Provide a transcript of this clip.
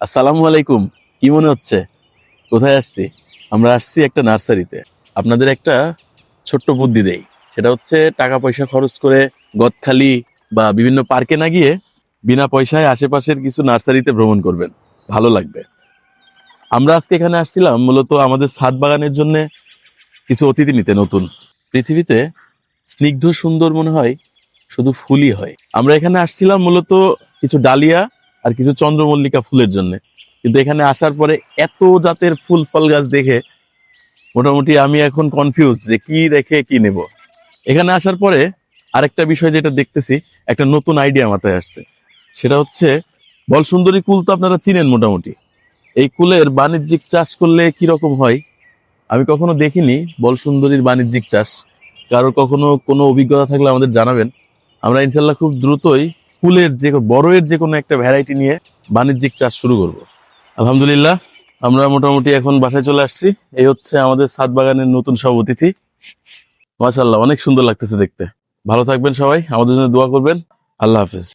আসসালামু আলাইকুম, কি মনে হচ্ছে? কোথায় আসছি? আমরা আসছি একটা নার্সারিতে। আপনাদের একটা ছোট্ট বুদ্ধি দেই। সেটা হচ্ছে টাকা পয়সা খরচ করে গদখালি বা বিভিন্ন পার্কে না গিয়ে বিনা পয়সায় আশেপাশের কিছু নার্সারিতে ভ্রমণ করবেন। ভালো লাগবে। আমরা আজকে এখানে আসছিলাম মূলত আমাদের ছাদ বাগানের জন্য কিছু অতিথি নিতে নতুন। পৃথিবীতে স্নিগ্ধ সুন্দর মনে হয়, শুধু ফুলই হয়। আমরা এখানে আসছিলাম মূলত কিছু ডালিয়া আর কিছু চন্দ্রমল্লিকা ফুলের জন্য। কিন্তু এখানে আসার পরে এত জাতের ফুল, ফল গাছ দেখে মোটামুটি আমি এখন কনফিউজ যে কি রেখে কি নেব। এখানে আসার পরে আরেকটা বিষয় যেটা দেখতেছি, একটা নতুন আইডিয়া মাথায় আসছে। সেটা হচ্ছে, বল সুন্দরী কুল তো আপনারা চিনেন মোটামুটি। এই কুলের বাণিজ্যিক চাষ করলে কি রকম হয়? আমি কখনো দেখিনি বল সুন্দরীর বাণিজ্যিক চাষ। কারোর কখনো কোনো অভিজ্ঞতা থাকলে আমাদের জানাবেন। আমরা ইনশাল্লাহ খুব দ্রুতই ফুলের যে বড়ের যে কোনো একটা ভ্যারাইটি নিয়ে বাণিজ্যিক চাষ শুরু করব। আলহামদুলিল্লাহ, আমরা মোটামুটি এখন বাসায় চলে আসছি। এই হচ্ছে আমাদের সাত বাগানের নতুন সব অতিথি। মাসাল্লাহ অনেক সুন্দর লাগতেছে দেখতে। ভালো থাকবেন সবাই, আমাদের জন্য দোয়া করবেন। আল্লাহ হাফেজ।